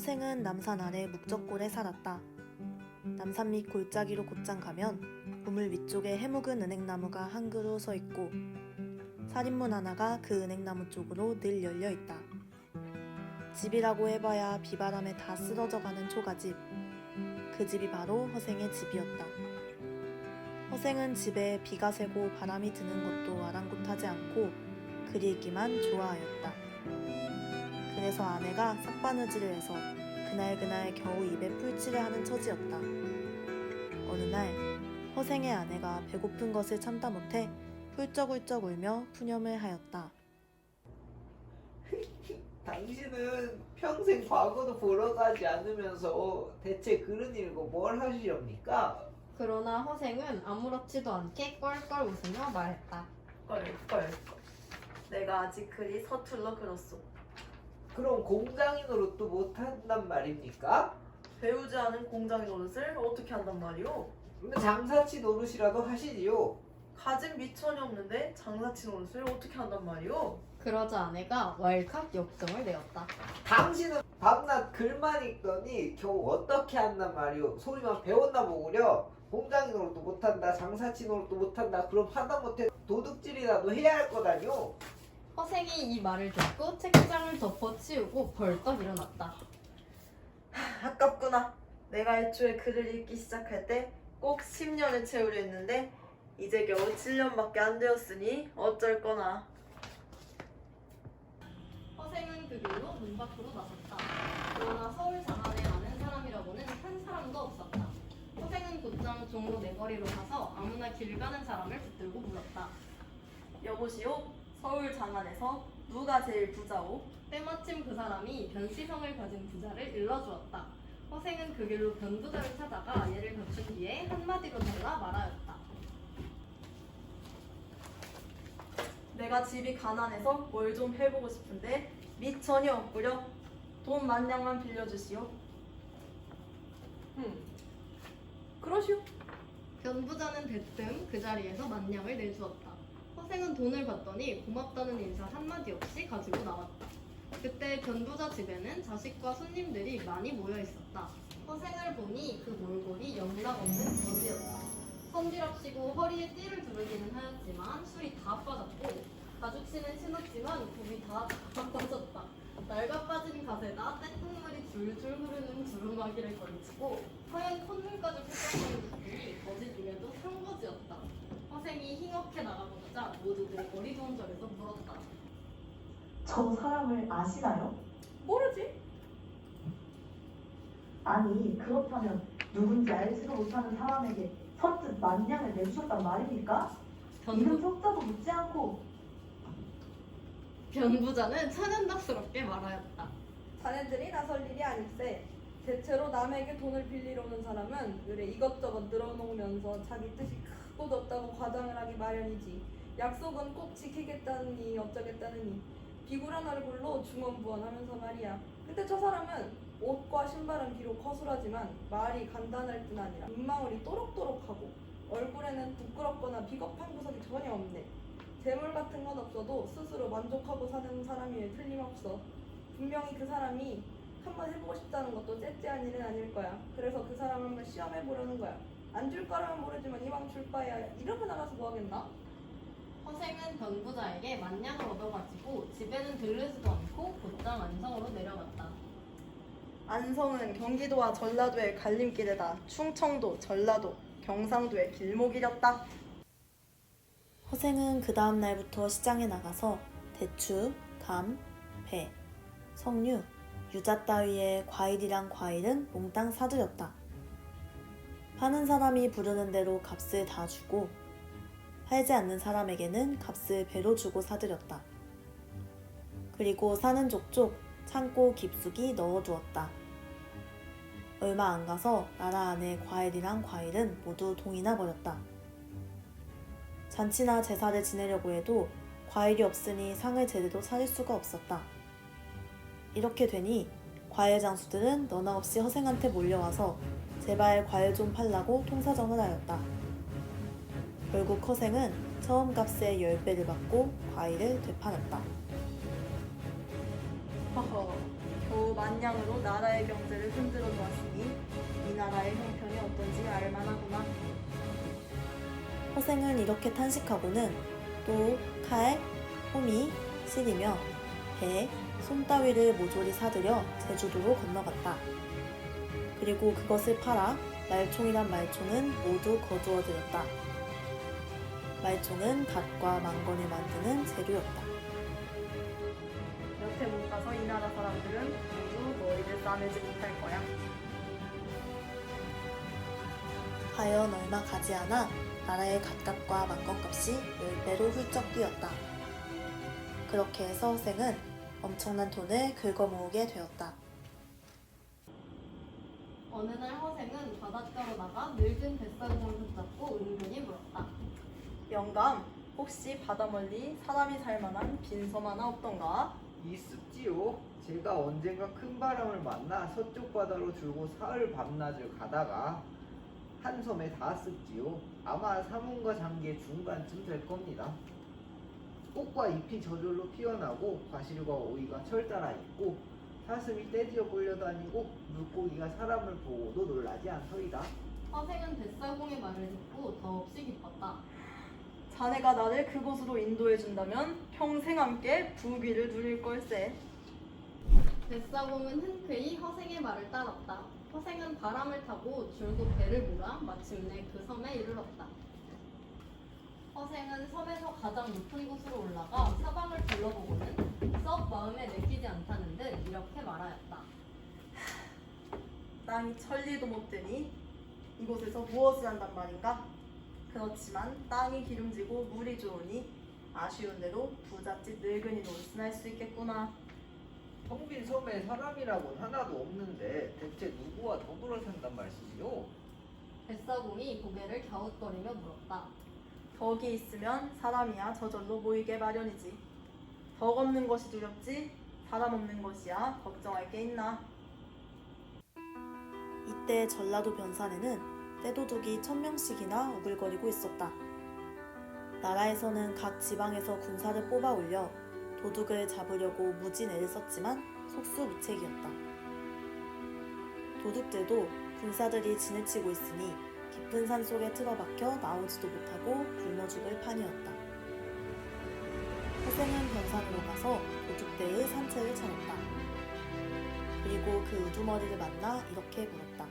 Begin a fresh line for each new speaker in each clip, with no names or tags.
허생은 남산 아래 묵적골에 살았다. 남산 밑 골짜기로 곧장 가면 우물 위쪽에 해묵은 은행나무가 한 그루 서 있고 살인문 하나가 그 은행나무 쪽으로 늘 열려 있다. 집이라고 해봐야 비바람에 다 쓰러져가는 초가집. 그 집이 바로 허생의 집이었다. 허생은 집에 비가 새고 바람이 드는 것도 아랑곳하지 않고 그리 있기만 좋아하였다. 그래서 아내가 삭바느질을 해서 그날 그날 겨우 입에 풀칠을 하는 처지였다. 어느 날 허생의 아내가 배고픈 것을 참다 못해 훌쩍훌쩍 울며 푸념을 하였다.
당신은 평생 과거도 보러 가지 않으면서 대체 그런 일고 뭘 하시렵니까?
그러나 허생은 아무렇지도 않게 껄껄 웃으며 말했다.
껄껄. 내가 아직 그리 서툴러 그렇소.
그럼 공장인 노릇도 못한단 말입니까?
배우지 않은 공장의 노릇을 어떻게 한단 말이오?
장사치 노릇이라도 하시지요.
가진 미천이 없는데 장사치 노릇을 어떻게 한단 말이오?
그러자 아내가 왈칵 역정을 내었다.
당신은 밤낮 글만 읽더니 겨우 어떻게 한단 말이오. 소리만 배웠나 보구려. 공장인 노릇도 못한다, 장사치 노릇도 못한다. 그럼 하다못해 도둑질이라도 해야 할 거다뇨.
허생이 이 말을 듣고 책장을 덮어치우고 벌떡 일어났다.
아깝구나. 내가 애초에 글을 읽기 시작할 때 꼭 10년을 채우려 했는데 이제 겨우 7년밖에 안 되었으니 어쩔 거나.
허생은 그 길로 문 밖으로 나섰다. 그러나 서울 장안에 아는 사람이라고는 한 사람도 없었다. 허생은 곧장 종로 내거리로 가서 아무나 길 가는 사람을 붙들고 물었다.
여보시오. 서울 장안에서 누가 제일 부자오?
때마침 그 사람이 변시성을 가진 부자를 일러주었다. 허생은 그 길로 변부자를 찾아가 얘를 갖춘 뒤에 한마디로 달라 말하였다.
내가 집이 가난해서 뭘 좀 해보고 싶은데 미천이 없구려. 돈 만냥만 빌려주시오. 음. 그러시오.
변부자는 대뜸 그 자리에서 만냥을 내주었다. 허생은 돈을 받더니 고맙다는 인사 한마디 없이 가지고 나왔다. 그때 변부자 집에는 자식과 손님들이 많이 모여 있었다. 허생을 보니 그 몰골이 영락 없는 변지였다. 성질없이고 허리에 띠를 두르기는 하였지만 술이 다 빠졌고 가죽신은 신었지만 굽이 다 빠졌다. 낡아 빠진 갓에다 떼국물이 줄줄 흐르는 두루마기를 걸치고 하얀 콧물까지 흘러가는 듯이 거짓 중에도 상거지였다. 허생이 흰옥해 나가보자 모두들 어리둥절해서 물었다.
저 사람을 아시나요?
모르지?
아니 그렇다면 누군지 알지도 못하는 사람에게 선뜻 만냥을 내주셨단 말입니까? 이름
변부,
석자도 묻지 않고
변부자는 천연덕스럽게 말하였다.
자네들이 나설 일이 아닐세. 대체로 남에게 돈을 빌리러 오는 사람은 의뢰 이것저것 늘어놓으면서 자기 뜻이 크고 높다고 과장을 하기 마련이지. 약속은 꼭 지키겠다느니 어쩌겠다느니 비굴한 얼굴로 중언부언하면서 말이야. 근데 저 사람은 옷과 신발은 비록 허술하지만 말이 간단할 뿐 아니라 눈망울이 또록또록하고 얼굴에는 부끄럽거나 비겁한 구석이 전혀 없네. 재물 같은 건 없어도 스스로 만족하고 사는 사람이 틀림없어. 분명히 그 사람이 한번 해보고 싶다는 것도 째째한 일은 아닐 거야. 그래서 그 사람 한번 시험해 보려는 거야. 안 줄 거라면 모르지만 이왕 줄 바에야 이러고 나가서 뭐 하겠나?
허생은 변부자에게 만냥을 얻어가지고 집에는 들르지도 않고 곧장 안성으로 내려갔다.
안성은 경기도와 전라도의 갈림길에다 충청도, 전라도, 경상도의 길목이렸다. 허생은 그 다음 날부터 시장에 나가서 대추, 감, 배, 석류, 유자 따위의 과일이랑 과일은 몽땅 사들였다. 파는 사람이 부르는 대로 값을 다 주고 팔지 않는 사람에게는 값을 배로 주고 사들였다. 그리고 사는 족족 창고 깊숙이 넣어두었다. 얼마 안 가서 나라 안에 과일이랑 과일은 모두 동이 나 버렸다. 잔치나 제사를 지내려고 해도 과일이 없으니 상을 제대로 차릴 수가 없었다. 이렇게 되니 과일 장수들은 너나 없이 허생한테 몰려와서 제발 과일 좀 팔라고 통사정을 하였다. 결국 허생은 처음 값의 10배를 받고 과일을 되팔았다.
허허, 겨우
만냥으로 나라의 경제를 흔들어 놓았으니 이 나라의 형편이 어떤지 알만하구나.
허생은 이렇게 탄식하고는 또 칼, 호미, 실이며 배, 솜 따위를 모조리 사들여 제주도로 건너갔다. 그리고 그것을 팔아 말총이란 말총은 모두 거두어 들였다. 말총은 닷과 망건을 만드는 재료였다.
여태 못 가서 이 나라 사람들은 모두 너희를 싸매지 못할 거야.
과연 얼마 가지 않아 나라의 갓값과 망건값이 10배로 훌쩍 뛰었다. 그렇게 해서 허생은 엄청난 돈을 긁어모으게 되었다.
어느 날 허생은 바닷가로 나가 늙은 뱃사공을 붙잡고 은근히 물었다.
영감, 혹시 바다 멀리 사람이 살 만한 빈섬 하나 없던가?
있었지요. 제가 언젠가 큰 바람을 만나 서쪽 바다로 들고 사흘 밤낮을 가다가 한 섬에 닿았었지요. 아마 사문과 장기의 중간쯤 될 겁니다. 꽃과 잎이 저절로 피어나고 과실과 오이가 철따라 있고 사슴이 떼지어 몰려다니고 물고기가 사람을 보고도 놀라지 않더이다.
허생은 뱃사공의 말을 듣고 더없이 기뻤다.
자네가 나를 그곳으로 인도해 준다면 평생 함께 부귀를 누릴 걸세.
뱃사공은 흔쾌히 허생의 말을 따랐다. 허생은 바람을 타고 줄곧 배를 몰아 마침내 그 섬에 이르렀다. 허생은 섬에서 가장 높은 곳으로 올라가 사방을 둘러보고는 썩 마음에 내키지 않다는 듯 이렇게 말하였다.
땅이 천리도 못 되니 이곳에서 무엇을 한단 말인가? 그렇지만 땅이 기름지고 물이 좋으니 아쉬운 대로 부잣집 늙은이 노릇은 할수 있겠구나.
텅빈 섬에 사람이라고는 하나도 없는데 대체 누구와 더불어 산단 말씀이요?
뱃사공이 고개를 갸웃거리며 물었다.
덕이 있으면 사람이야 저절로 모이게 마련이지. 덕 없는 것이 두렵지 사람 없는 것이야 걱정할 게 있나.
이때 전라도 변산에는 떼도둑이 천 명씩이나 우글거리고 있었다. 나라에서는 각 지방에서 군사를 뽑아 올려 도둑을 잡으려고 무진 애를 썼지만 속수무책이었다. 도둑들도 군사들이 지내치고 있으니 깊은 산 속에 틀어박혀 나오지도 못하고 굶어 죽을 판이었다. 허생은 변산으로 가서 도둑대의 산채를 찾았다. 그리고 그 우두머리를 만나 이렇게 물었다.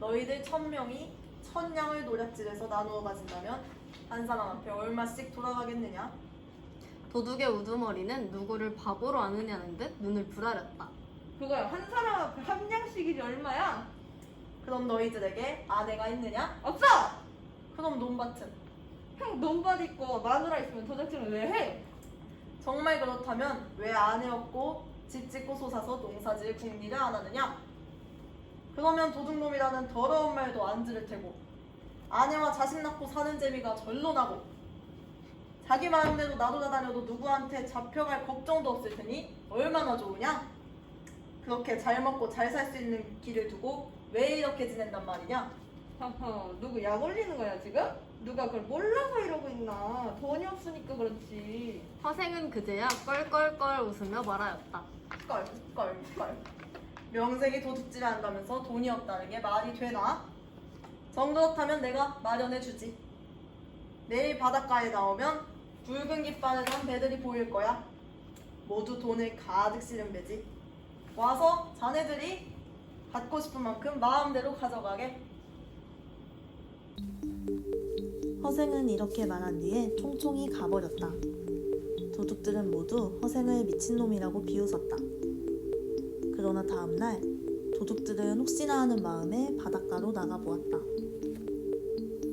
너희들 천 명이 천 양을 노략질해서 나누어 가진다면 한 사람 앞에 얼마씩 돌아가겠느냐?
도둑의 우두머리는 누구를 바보로 아느냐는 듯 눈을 부라렸다.
그거야 한 사람 앞에 한 양씩이지 얼마야?
그럼 너희들에게 아내가 있느냐?
없어!
그럼 논밭은?
형 논밭 있고 마누라 있으면 도적질은 왜 해?
정말 그렇다면 왜 아내 없고 집 짓고 솟아서 농사질 궁리를 안 하느냐? 그러면 도둑놈이라는 더러운 말도 안 들을 테고 아내와 자식 낳고 사는 재미가 절로 나고 자기 마음대로 나돌아 다녀도 누구한테 잡혀갈 걱정도 없을 테니 얼마나 좋으냐? 그렇게 잘 먹고 잘 살 수 있는 길을 두고 왜 이렇게 지낸단 말이냐?
허허 누구 약 올리는 거야 지금? 누가 그걸 몰라서 이러고 있나 돈이 없으니까 그렇지
허생은 그제야 껄껄껄 웃으며 말하였다.
껄 껄 껄 명색이 도둑질 한다면서 돈이 없다는 게 말이 되나? 정 그렇다면 내가 마련해 주지 내일 바닷가에 나오면 붉은 깃발을 단 배들이 보일 거야 모두 돈을 가득 실은 배지 와서 자네들이 갖고 싶은 만큼 마음대로 가져가게
허생은 이렇게 말한 뒤에 총총히 가버렸다. 도둑들은 모두 허생을 미친놈이라고 비웃었다. 그러나 다음날 도둑들은 혹시나 하는 마음에 바닷가로 나가보았다.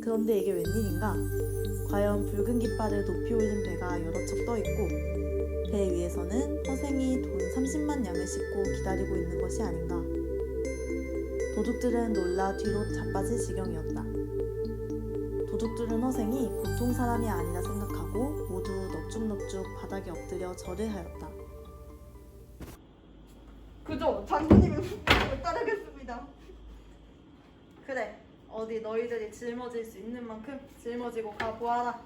그런데 이게 웬일인가? 과연 붉은 깃발을 높이 올린 배가 여러 척 떠있고 배 위에서는 허생이 돈 30만 양을 싣고 기다리고 있는 것이 아닌가? 도둑들은 놀라 뒤로 자빠질 지경이었다. 도둑들은 허생이 보통 사람이 아니라 생각하고 모두 넙죽넙죽 바닥에 엎드려 절을 하였다.
그죠 장군님의 후임을 따르겠습니다
그래 어디 너희들이 짊어질 수 있는 만큼 짊어지고 가보아라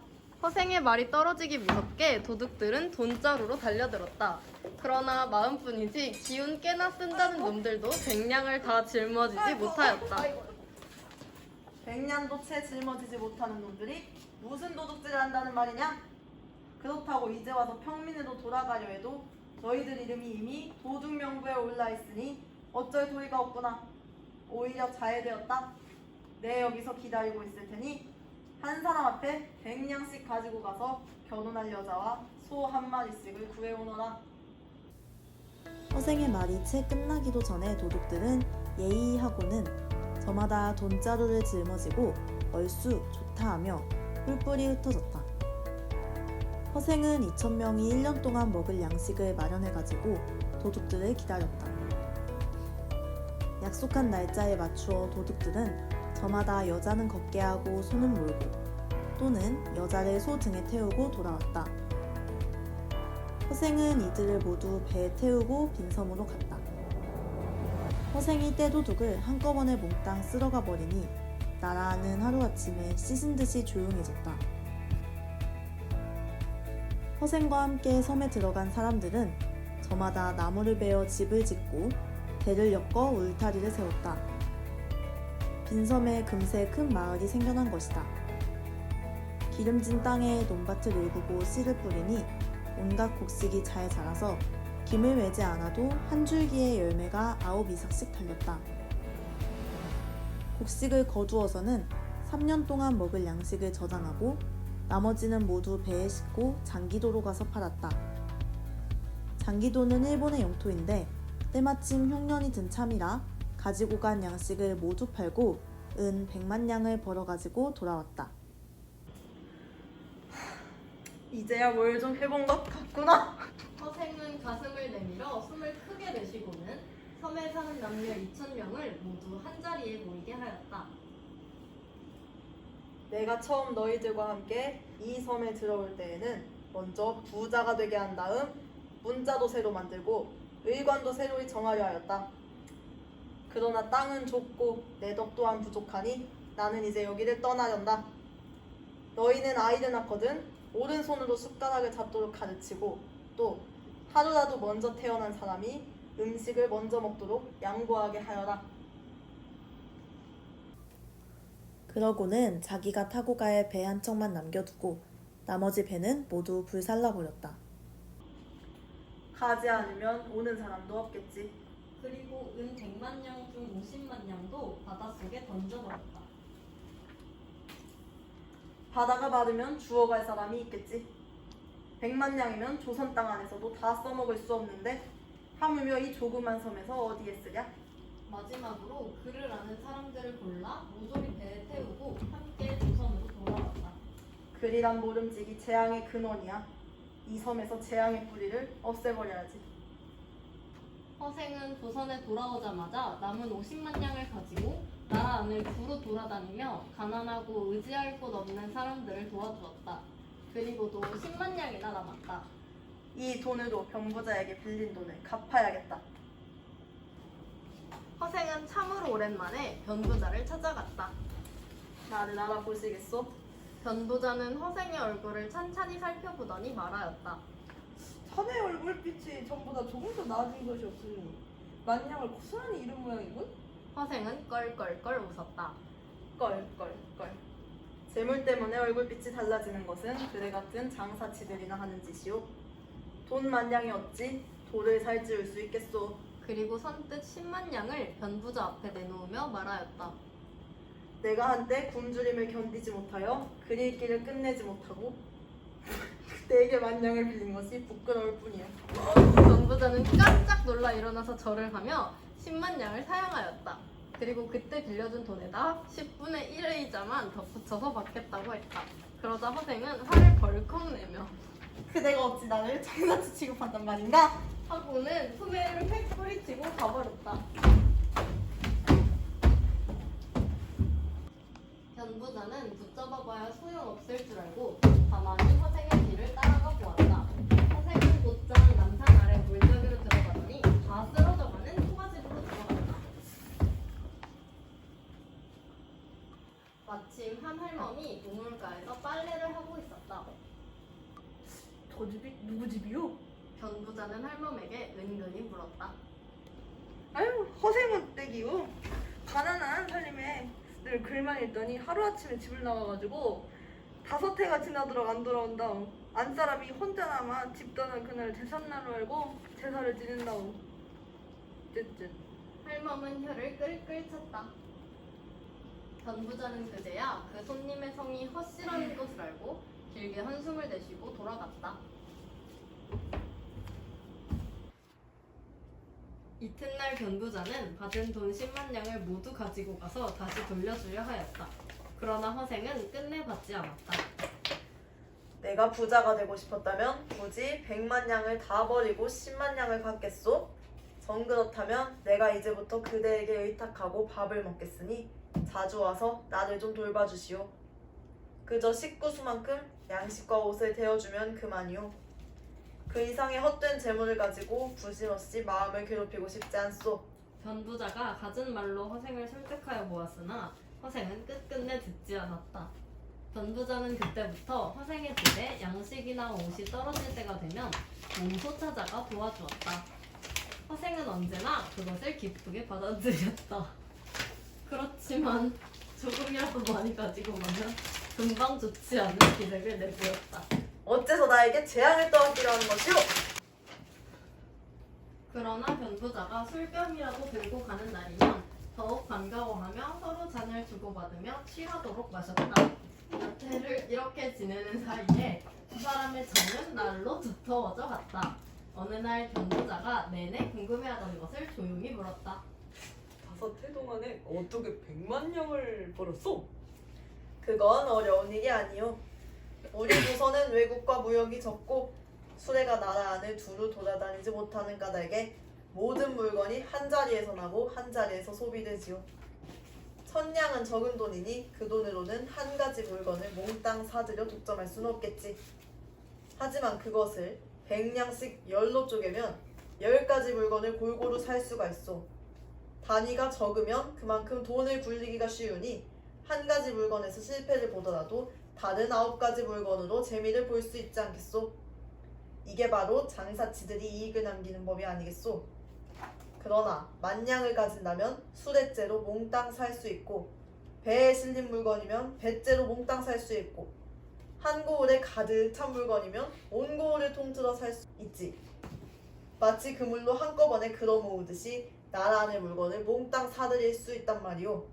허생의 말이 떨어지기 무섭게 도둑들은 돈자루로 달려들었다. 그러나 마음뿐이지 기운 꽤나 쓴다는 놈들도 백냥을 다 짊어지지 못하였다.
백년도 채 짊어지지 못하는 놈들이 무슨 도둑질을 한다는 말이냐? 그렇다고 이제 와서 평민으로 돌아가려 해도 너희들 이름이 이미 도둑 명부에 올라 있으니 어쩔 도리가 없구나. 오히려 잘되었다. 내 여기서 기다리고 있을 테니 한 사람 앞에 백냥씩 가지고 가서 결혼할 여자와 소 한 마리씩을 구해오너라.
허생의 말이 채 끝나기도 전에 도둑들은 예의하고는 저마다 돈자루를 짊어지고 얼쑤 좋다 하며 뿔뿔이 흩어졌다. 허생은 2천명이 1년 동안 먹을 양식을 마련해가지고 도둑들을 기다렸다. 약속한 날짜에 맞추어 도둑들은 저마다 여자는 걷게 하고 소는 몰고 또는 여자를 소 등에 태우고 돌아왔다. 허생은 이들을 모두 배에 태우고 빈섬으로 갔다. 허생이 떼도둑을 한꺼번에 몽땅 쓸어가 버리니 나라는 하루아침에 씻은 듯이 조용해졌다. 허생과 함께 섬에 들어간 사람들은 저마다 나무를 베어 집을 짓고 배를 엮어 울타리를 세웠다. 빈섬에 금세 큰 마을이 생겨난 것이다. 기름진 땅에 논밭을 일구고 씨를 뿌리니 온갖 곡식이 잘 자라서 김을 매지 않아도 한 줄기의 열매가 아홉 이삭씩 달렸다. 곡식을 거두어서는 3년 동안 먹을 양식을 저장하고 나머지는 모두 배에 싣고 장기도로 가서 팔았다. 장기도는 일본의 영토인데 때마침 흉년이 든 참이라 가지고 간 양식을 모두 팔고 은 100만 양을 벌어가지고 돌아왔다.
이제야 뭘 좀 해본 것 같구나.
허생은 가슴을 내밀어 숨을 크게 내쉬고는 섬에 사는 남녀 2천 명을 모두 한 자리에 모이게 하였다.
내가 처음 너희들과 함께 이 섬에 들어올 때에는 먼저 부자가 되게 한 다음 문자도 새로 만들고 의관도 새로 정하려 하였다. 그러나 땅은 좁고 내 덕 또한 부족하니 나는 이제 여기를 떠나련다. 너희는 아이를 낳거든 오른손으로 숟가락을 잡도록 가르치고 또 하루라도 먼저 태어난 사람이 음식을 먼저 먹도록 양보하게 하여라.
그러고는 자기가 타고 갈배한 척만 남겨두고 나머지 배는 모두 불살라 버렸다.
가지 않으면 오는 사람도 없겠지.
그리고 은 100만 냥 중 50만 냥도 바닷속에 던져버렸다.
바다가 마르면 주워갈 사람이 있겠지. 백만 냥이면 조선 땅 안에서도 다 써먹을 수 없는데 하물며 이 조그만 섬에서 어디에 쓰랴?
마지막으로 그를 아는 사람들을 골라 모조리 배에 태우고 함께 조선으로 돌아왔다.
글이란 모름지기 재앙의 근원이야. 이 섬에서 재앙의 뿌리를 없애버려야지.
허생은 조선에 돌아오자마자 남은 50만 냥을 가지고 나라 안을 두루 돌아다니며 가난하고 의지할 곳 없는 사람들을 도와주었다. 그리고도 10만 냥이나 남았다.
이 돈으로 병부자에게 빌린 돈을 갚아야겠다.
허생은 참으로 오랜만에 변부자를 찾아갔다.
나를 알아보시겠소?
변부자는 허생의 얼굴을 찬찬히 살펴보더니 말하였다.
자네 얼굴빛이 전보다 조금 더 나아진 것이 없으니 만냥을 고스란히 잃은 모양이군?
허생은 껄껄껄 웃었다.
껄껄껄. 재물 때문에 얼굴빛이 달라지는 것은 그대 같은 장사치들이나 하는 짓이오. 돈 만냥이 어찌 돌을 살찌울 수 있겠소.
그리고 선뜻 10만 냥을 변부자 앞에 내놓으며 말하였다.
내가 한때 굶주림을 견디지 못하여 글 읽기를 끝내지 못하고 그대에게 만냥을 빌린 것이 부끄러울 뿐이야.
변부자는 깜짝 놀라 일어나서 절을 하며 10만 냥을 사양하였다. 그리고 그때 빌려준 돈에다 10분의 1의 이자만 덧붙여서 받겠다고 했다. 그러자 허생은 화를 벌컥 내며
그대가 어찌 나를 장사치 취급한단 말인가?
하고는 소매를 팩 뿌리치고 가버렸다.
늘 글만 읽더니 하루아침에 집을 나와가지고 다섯 해가 지나도록 안 돌아온다. 안 사람이 혼자 남아 집 떠난 그날 제삿날로 알고 제사를 지낸다오. 쯧쯧.
할멈은 혀를 끌끌 찼다. 변부자는 그제야 그 손님의 성이 허씨라는 것을 알고 길게 한숨을 내쉬고 돌아갔다. 이튿날 변부자는 받은 돈 10만 냥을 모두 가지고 가서 다시 돌려주려 하였다. 그러나 허생은 끝내 받지 않았다.
내가 부자가 되고 싶었다면 굳이 100만 양을 다 버리고 10만 양을 갖겠소? 정 그렇다면 내가 이제부터 그대에게 의탁하고 밥을 먹겠으니 자주 와서 나를 좀 돌봐주시오. 그저 식구수만큼 양식과 옷을 대어주면 그만이오. 그 이상의 헛된 재물을 가지고 부심없이 마음을 괴롭히고 싶지 않소.
변부자가 갖은 말로 허생을 설득하여 보았으나 허생은 끝끝내 듣지 않았다. 변부자는 그때부터 허생의 집에 양식이나 옷이 떨어질 때가 되면 몸소 찾아가 도와주었다. 허생은 언제나 그것을 기쁘게 받아들였다. 그렇지만 조금이라도 많이 가지고 가면 금방 좋지 않은 기색을 내보였다.
어째서 나에게 재앙을 떠안기로 하는 것이오?
그러나 변부자가 술병이라도 들고 가는 날이면 더욱 반가워하며 서로 잔을 주고받으며 취하도록 마셨다. 몇 해를 이렇게 지내는 사이에 두 사람의 정은 날로 두터워져 갔다. 어느 날 변부자가 내내 궁금해하던 것을 조용히 물었다.
다섯 해 동안에 어떻게 백만 냥을 벌었어?
그건 어려운 일이 아니오. 우리 부서는 외국과 무역이 적고 수레가 나라 안을 두루 돌아다니지 못하는 까닭에 모든 물건이 한 자리에서 나고 한 자리에서 소비되지요. 천냥은 적은 돈이니 그 돈으로는 한 가지 물건을 몽땅 사들여 독점할 수는 없겠지. 하지만 그것을 백냥씩 열로 쪼개면 열 가지 물건을 골고루 살 수가 있어. 단위가 적으면 그만큼 돈을 굴리기가 쉬우니 한 가지 물건에서 실패를 보더라도 다른 아홉 가지 물건으로 재미를 볼 수 있지 않겠소? 이게 바로 장사치들이 이익을 남기는 법이 아니겠소? 그러나 만냥을 가진다면 수레째로 몽땅 살 수 있고 배에 실린 물건이면 배째로 몽땅 살 수 있고 한 고을에 가득 찬 물건이면 온 고을을 통틀어 살 수 있지. 마치 그물로 한꺼번에 걸어 모으듯이 나라 안의 물건을 몽땅 사들일 수 있단 말이오.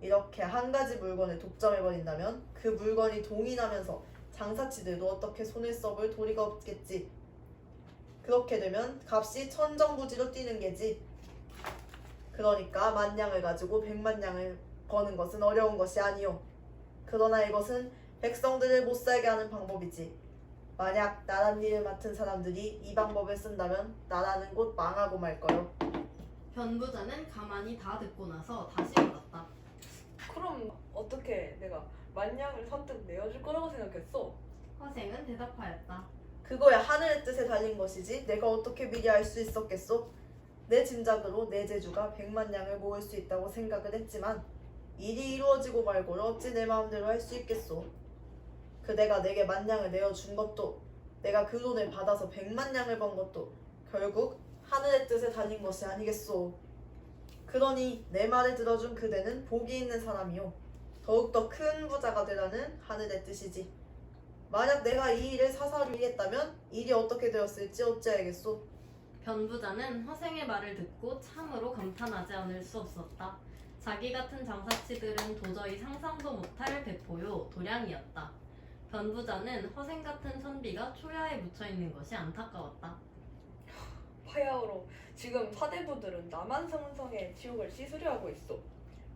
이렇게 한 가지 물건을 독점해버린다면 그 물건이 동인하면서 장사치들도 어떻게 손을 써볼 도리가 없겠지. 그렇게 되면 값이 천정부지로 뛰는 게지. 그러니까 만냥을 가지고 백만냥을 버는 것은 어려운 것이 아니오. 그러나 이것은 백성들을 못 살게 하는 방법이지. 만약 나란 일을 맡은 사람들이 이 방법을 쓴다면 나라는 곧 망하고 말 거요.
변부자는 가만히 다 듣고 나서 다시 물었다.
그럼 어떻게 내가 만냥을 선뜻 내어줄 거라고 생각했어?
허생은 대답하였다.
그거야 하늘의 뜻에 달린 것이지 내가 어떻게 미리 알 수 있었겠소? 내 짐작으로 내 제주가 백만 양을 모을 수 있다고 생각을 했지만 일이 이루어지고 말고를 어찌 내 마음대로 할 수 있겠소? 그대가 내게 만 양을 내어준 것도 내가 그 돈을 받아서 백만 양을 번 것도 결국 하늘의 뜻에 달린 것이 아니겠소? 그러니 내 말을 들어준 그대는 복이 있는 사람이요 더욱더 큰 부자가 되라는 하늘의 뜻이지. 만약 내가 이 일을 사사로 했다면 일이 어떻게 되었을지 어찌 알겠소?
변부자는 허생의 말을 듣고 참으로 감탄하지 않을 수 없었다. 자기 같은 장사치들은 도저히 상상도 못할 배포요 도량이었다. 변부자는 허생 같은 선비가 초야에 묻혀 있는 것이 안타까웠다.
파야오로 지금 사대부들은 남한 성성의 지옥을 씻으려 하고 있어.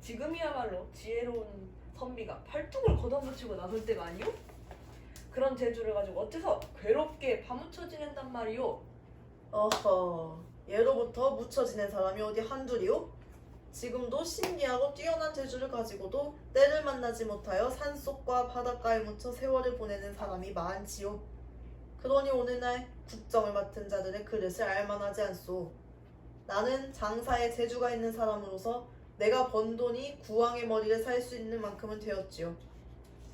지금이야말로 지혜로운 선비가 팔뚝을 걷어붙이고 나설 때가 아니오? 그런 재주를 가지고 어째서 괴롭게 파묻혀 지낸단 말이오?
어허, 예로부터 묻혀 지낸 사람이 어디 한둘이오? 지금도 신기하고 뛰어난 재주를 가지고도 때를 만나지 못하여 산속과 바닷가에 묻혀 세월을 보내는 사람이 많지요. 그러니 오늘날 국정을 맡은 자들의 그릇을 알만하지 않소. 나는 장사에 재주가 있는 사람으로서 내가 번 돈이 구왕의 머리를 살 수 있는 만큼은 되었지요.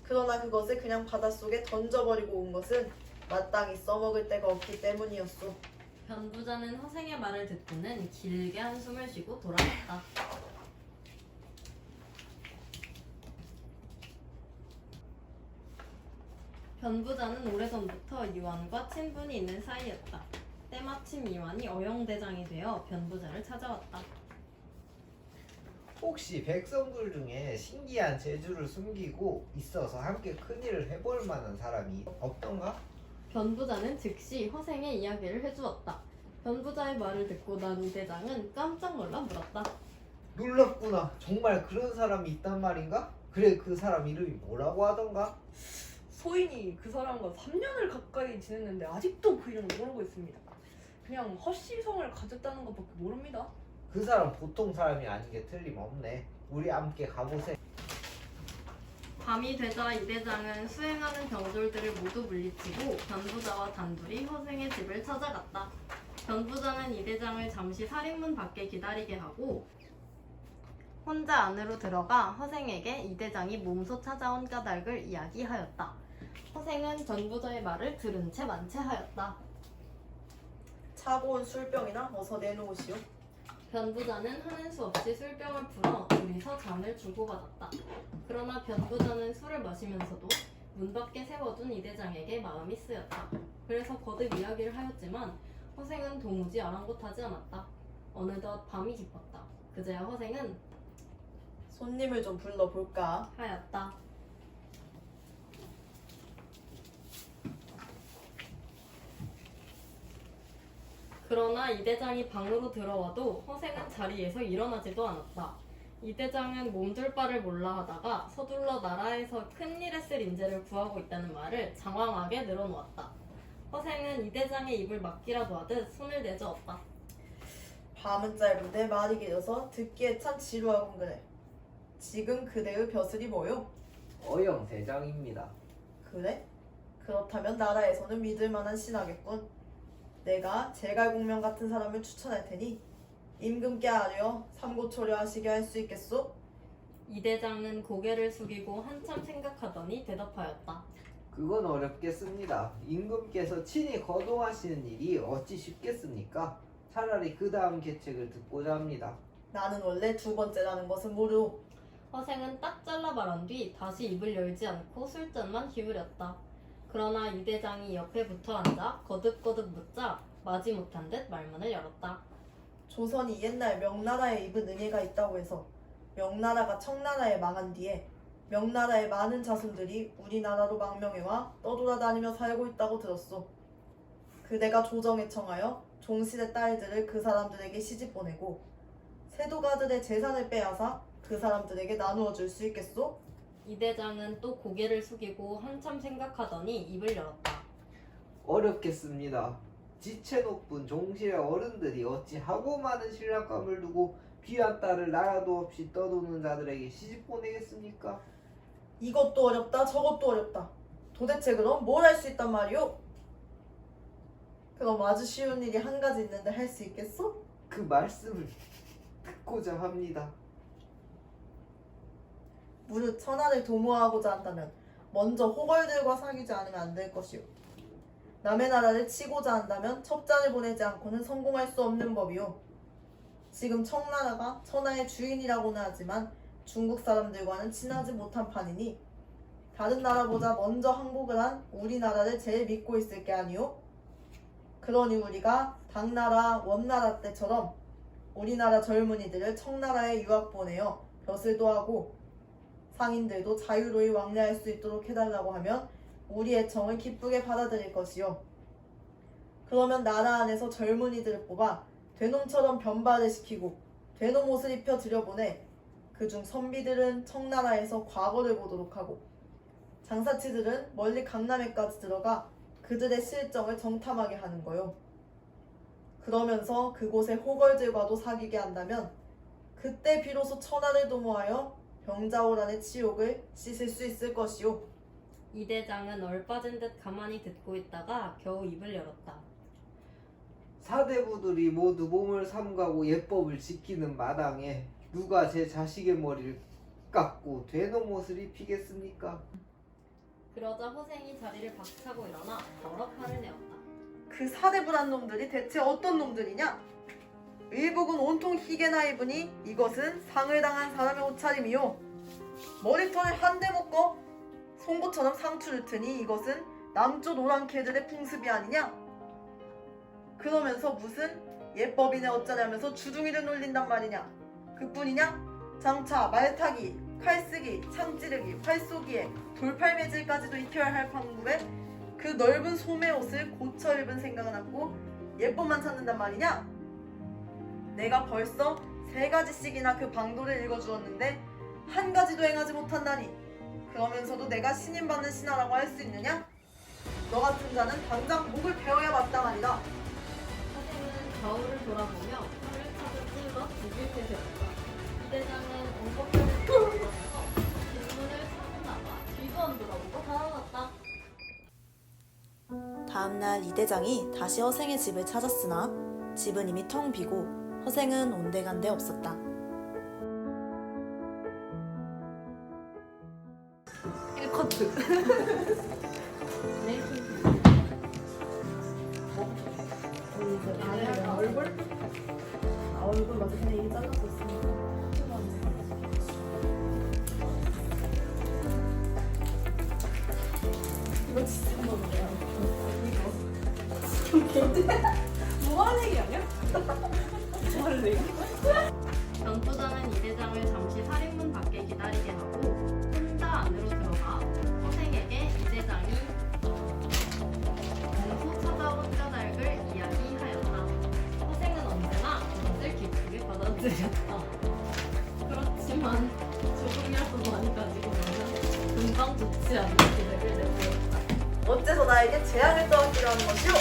그러나 그것을 그냥 바닷속에 던져버리고 온 것은 마땅히 써먹을 데가 없기 때문이었소.
변부자는 허생의 말을 듣고는 길게 한숨을 쉬고 돌아갔다. 변부자는 오래전부터 이완과 친분이 있는 사이였다. 때마침 이완이 어영대장이 되어 변부자를 찾아왔다.
혹시 백성들 중에 신기한 재주를 숨기고 있어서 함께 큰일을 해볼 만한 사람이 없던가?
변부자는 즉시 허생의 이야기를 해주었다. 변부자의 말을 듣고 난 이대장은 깜짝 놀라 물었다.
놀랍구나. 정말 그런 사람이 있단 말인가? 그래 그 사람 이름이 뭐라고 하던가?
소인이 그 사람과 3년을 가까이 지냈는데 아직도 그 이름을 모르고 있습니다. 그냥 허씨성을 가졌다는 것밖에 모릅니다.
그 사람 보통 사람이 아닌 게 틀림없네. 우리 함께 가보세.
밤이 되자 이 대장은 수행하는 병졸들을 모두 물리치고 변부자와 단둘이 허생의 집을 찾아갔다. 변부자는 이 대장을 잠시 살인문 밖에 기다리게 하고 혼자 안으로 들어가 허생에게 이 대장이 몸소 찾아온 까닭을 이야기하였다. 허생은 변부자의 말을 들은 채 만체하였다.
차고 온 술병이나 어서 내놓으시오.
변부자는 하는 수 없이 술병을 풀어 둘이서 잔을 주고받았다. 그러나 변부자는 술을 마시면서도 문 밖에 세워둔 이대장에게 마음이 쓰였다. 그래서 거듭 이야기를 하였지만 허생은 도무지 아랑곳하지 않았다. 어느덧 밤이 깊었다. 그제야 허생은
손님을 좀 불러볼까?
하였다. 그러나 이 대장이 방으로 들어와도 허생은 자리에서 일어나지도 않았다. 이 대장은 몸둘 바를 몰라 하다가 서둘러 나라에서 큰 일에 쓸 인재를 구하고 있다는 말을 장황하게 늘어놓았다. 허생은 이 대장의 입을 막기라도 하듯 손을 내저었다.
밤은 짧은데 말이 길어서 듣기에 참 지루하군 그래. 지금 그대의 벼슬이 뭐요?
어영 대장입니다.
그래? 그렇다면 나라에서는 믿을 만한 신하겠군. 내가 제갈공명 같은 사람을 추천할 테니 임금께 아뢰어 삼고초려 하시게 할 수 있겠소?
이대장은 고개를 숙이고 한참 생각하더니 대답하였다.
그건 어렵겠습니다. 임금께서 친히 거동하시는 일이 어찌 쉽겠습니까? 차라리 그 다음 계책을 듣고자 합니다.
나는 원래 두 번째라는 것은 모르.
허생은 딱 잘라 말한 뒤 다시 입을 열지 않고 술잔만 기울였다. 그러나 이 대장이 옆에 붙어 앉아 거듭거듭 묻자 마지 못한 듯 말문을 열었다.
조선이 옛날 명나라에 입은 은혜가 있다고 해서 명나라가 청나라에 망한 뒤에 명나라의 많은 자손들이 우리나라로 망명해와 떠돌아다니며 살고 있다고 들었소. 그대가 조정에 청하여 종실의 딸들을 그 사람들에게 시집 보내고 세도가들의 재산을 빼앗아 그 사람들에게 나누어 줄 수 있겠소?
이 대장은 또 고개를 숙이고 한참 생각하더니 입을 열었다.
어렵겠습니다. 지체 높은 종실의 어른들이 어찌 하고 많은 신랑감을 두고 귀한 딸을 나라도 없이 떠도는 자들에게 시집 보내겠습니까?
이것도 어렵다 저것도 어렵다. 도대체 그럼 뭘 할 수 있단 말이오? 그럼 아주 쉬운 일이 한 가지 있는데 할 수 있겠소?
그 말씀을 듣고자 합니다.
무릇 천하를 도모하고자 한다면 먼저 호걸들과 사귀지 않으면 안 될 것이오. 남의 나라를 치고자 한다면 첩자를 보내지 않고는 성공할 수 없는 법이오. 지금 청나라가 천하의 주인이라고는 하지만 중국 사람들과는 친하지 못한 판이니 다른 나라보다 먼저 항복을 한 우리나라를 제일 믿고 있을 게 아니오? 그러니 우리가 당나라, 원나라 때처럼 우리나라 젊은이들을 청나라에 유학 보내어 벼슬도 하고 상인들도 자유로이 왕래할 수 있도록 해달라고 하면 우리의 청을 기쁘게 받아들일 것이요. 그러면 나라 안에서 젊은이들을 뽑아 되놈처럼 변발을 시키고 되놈 옷을 입혀 들여보내 그중 선비들은 청나라에서 과거를 보도록 하고 장사치들은 멀리 강남에까지 들어가 그들의 실정을 정탐하게 하는 거요. 그러면서 그곳의 호걸들과도 사귀게 한다면 그때 비로소 천하를 도모하여 병자호란의 치욕을 씻을 수 있을 것이오.
이 대장은 얼빠진 듯 가만히 듣고 있다가 겨우 입을 열었다.
사대부들이 모두 몸을 삼가고 예법을 지키는 마당에 누가 제 자식의 머리를 깎고 되는 옷을 입히겠습니까?
그러자 허생이 자리를 박차고 일어나 여러 팔을 내었다.
그 사대부란 놈들이 대체 어떤 놈들이냐? 의복은 온통 희게나 입으니 이것은 상을 당한 사람의 옷차림이요. 머리털을 한 대 묶어 송곳처럼 상추를 트니 이것은 남쪽 노랑캐들의 풍습이 아니냐? 그러면서 무슨 예법이네 어쩌냐면서 주둥이를 놀린단 말이냐? 그뿐이냐? 장차 말타기, 칼쓰기, 창찌르기, 활쏘기에 돌팔매질까지도 익혀야 할 방법에 그 넓은 소매 옷을 고쳐 입은 생각은 않고 예쁨만 찾는단 말이냐? 내가 벌써 세 가지씩이나 그 방도를 읽어주었는데 한 가지도 행하지 못한다니 그러면서도 내가 신임받는 신하라고 할 수 있느냐? 너 같은 자는 당장 목을 베어야 마땅하리라
허생은 겨울을 돌아보며 혀를 차고 찔러 죽일 태세였다. 이 대장은 엉겁혀를 들어서 뒷문을 차고 나가 뒤도 안 돌아보고 달아났다.
다음날 이 대장이 다시 허생의 집을 찾았으나 집은 이미 텅 비고 허생은 온데간데 없었다.
얼굴? 아 얼굴 맞아. 근데 이게 잘랐어. 이거 진짜 먹어요. 이거. 뭐 하는 얘기 아니야? 뭐하는 얘기? 변부장은 이 대장을 잠시 살인문 밖에 기다리게 하고 혼자 안으로 들어가 허생에게 이 대장이 공소 찾아온 까닭을 이야기하였다. 허생은 언제나 그것을 기쁘게 받아들였다. 그렇지만 조금이라도 많이 가지고 가면 금방 좋지 않은 기색을 내보였다.
어째서 나에게 재앙을 떠안기려 하는 것이오?